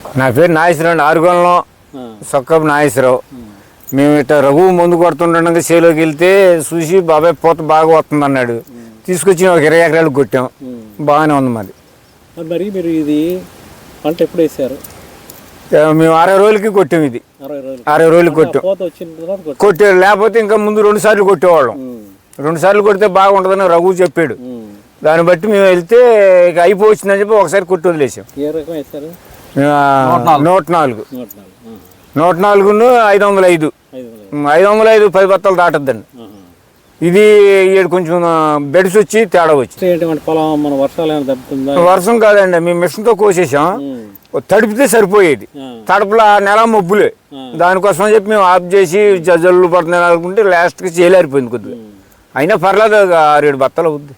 నా పేరు నాగేశ్వరరావు అండి ఆరుగొండలో సొక్కపు నాగేశ్వరరావు. మేము ఇట్లా రఘు ముందు కొడుతుండగా చేలోకి వెళ్తే చూసి బాబాయ్ పూత బాగా వస్తుంది అన్నాడు. తీసుకొచ్చి ఒక ఇరవై ఎకరాలు కొట్టాం. బాగానే ఉంది మరి. మరి మరి ఇది పంట ఎప్పుడు వేసారు? మేము అరవై రోజులకి కొట్టాం ఇది. అరవై రోజులు కొట్టాం. పోత వచ్చిన తర్వాత కొట్టు కొట్టే లేకపోతే ఇంకా ముందు రెండు సార్లు కొట్టేవాళ్ళం. రెండు సార్లు కొడితే బాగుంటుందని రఘు చెప్పాడు. దాన్ని బట్టి మేము వెళ్తే ఇక అయిపోవచ్చిందని చెప్పి ఒకసారి కొట్టి వదిలేసాం. ఏ రకం వేసారు? నూట నాలుగు నూట నాలుగు ఐదు వందల ఐదు ఐదు వందలు ఐదు పది బత్తాలు దాటద్దండి. ఇది ఈడ కొంచెం బెడ్స్ వచ్చి తేడా వచ్చి వర్షం కాదండి మేము మిషన్తో కోసేసాం తడిపితే సరిపోయేది. ఆ, తడపల నెల మబ్బులే. దానికోసం చెప్పి మేము ఆఫ్ చేసి జల్లు పడుతున్నాయి అనుకుంటే లాస్ట్కి చేయలేరిపోయింది కొద్దిగా. అయినా పర్లేదు ఆరేడు బత్తలు అవుద్ది.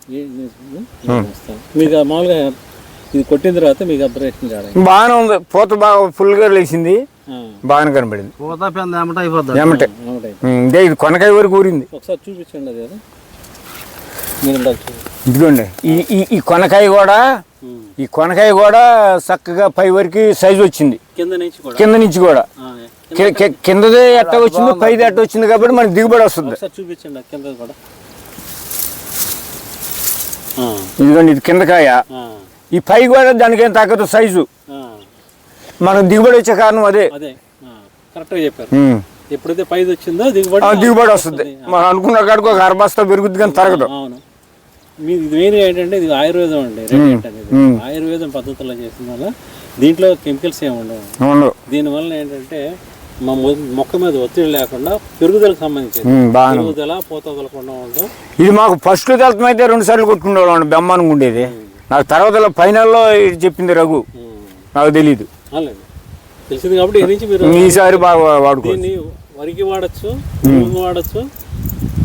మామూలుగా ఇది కొట్టిన తర్వాత మీకు అబ్జర్వేషన్ బాగానే ఉంది. పూత బాగా ఫుల్గా లేచింది. బాగానే కనబడింది. పూత అయిపోద్ది. ఏమంటే ఉమ్, ఇదే ఇది కొనకాయ వరకు ఊరింది. ఒకసారి చూపించండి అది ఇదిగోండి. ఈ ఈ కొనకాయ కూడా. ఈ కొనకాయ కూడా చక్కగా పై వరకు సైజు వచ్చింది. కింద నుంచి కూడా? కింద నుంచి కూడా. ఆ, కి- కి- కిందదే ఎట్ట వచ్చిందో పైది ఎట్ట వచ్చింది కాబట్టి మనకి దిగుబడి వస్తుంది. చూపించండి కింద కూడా. ఇదిగోండి ఇది కిందకాయ ఈ పై కూడా దానికేం తగ్గదు సైజు. ఆ, మనకు దిగుబడి వచ్చే కారణం అదే. కరెక్ట్గా చెప్పారు. ఎప్పుడైతే పైది వచ్చిందో దిగుబడి దిగుబడి వస్తుంది. మనం అనుకున్న కాడికి ఒక అరబస్తా పెరుగుద్ది కానీ తరగదు. అవును. మీ ఇది మెయిన్గా ఏంటంటే ఇది ఆయుర్వేదం అండి. ఆయుర్వేదం పద్ధతిలో చేసిన వల్ల దీంట్లో కెమికల్స్ ఏమి ఉండవు. ఉండవు. దీనివల్ల ఏంటంటే మా మొక్క మీద ఒత్తిడి లేకుండా పెరుగుదలకు ఉంది. పెరుగుదల పోత వదలకుండా ఉండడం. ఇది మాకు ఫస్ట్ అయితే రెండు సార్లు కొట్టుకునేవాళ్ళం బెమ్మానికి ఉండేది. నాకు తర్వాత ఫైనల్లో చెప్పింది రఘు. మ్మ్. నాకు తెలియదు తెలిసింది కాబట్టి ఈసారి బాగా వాడుకో వరికి వాడచ్చు పురుగుకి వాడచ్చు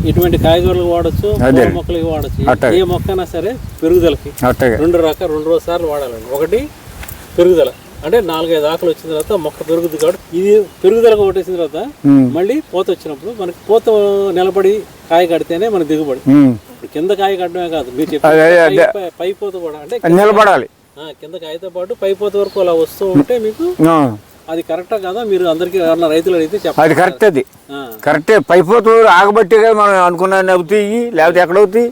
ఇటువంటి కాయగూరలకు వాడచ్చు మొక్కలకి వాడచ్చు. ఏ మొక్కైనా సరే పెరుగుదలకి రెండు రకాల రెండు రోజు సార్లు వాడాలండి. ఒకటి పెరుగుదల. అంటే నాలుగైదు ఆకులు వచ్చిన తర్వాత మొక్క పెరుగుతుంది కాబట్టి ఇది పెరుగుదలకు కొట్టేసిన తర్వాత ఉమ్, మళ్ళీ పూత వచ్చినప్పుడు మనకి పూత నిలబడి కాయ కడితేనే మన దిగుబడి. కింద కాయ కట్టడమే కాదు. మీరు అదే, అదే, చెప్పిన అదే. పై- పై పూత కూడా. అంటే నిలబడాలి. కింద కాయతో పాటు పై పూత వరకు అలా వస్తూ ఉంటే మీకు అది కరెక్టా కదా? మీరు అందరికీ రైతులు అడిగితే చెప్పాలి అది కరెక్ట్ అది. కరెక్టే. పైపోతూ ఆగబట్టే మనం అనుకున్న అవుతాయి లేకపోతే ఎక్కడ అవుతాయి.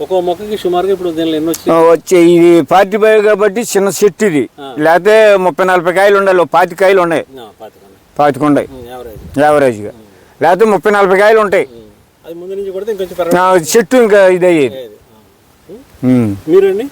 ఒక్కో మొక్కకి సుమారుగా ఇప్పుడు దీనిలో ఎన్ని వచ్చి ఆ, వచ్చే ఇది పార్టీ బై కాబట్టి చిన్న చెట్టు ఇది. లేకపోతే ముప్పై నలభై కాయలు ఉండాలి. పాతి కాయలు ఉన్నాయి. పాతికండి పాతిక ఉన్నాయి యావరేజ్ యావరేజ్గా. లేకపోతే ముప్పై నలభై కాయలు ఉంటాయి. అది ముందు నుంచి కొడితే ఇంకొంచెం చెట్టు ఇంకా ఇది అయ్యేది. మీరండి?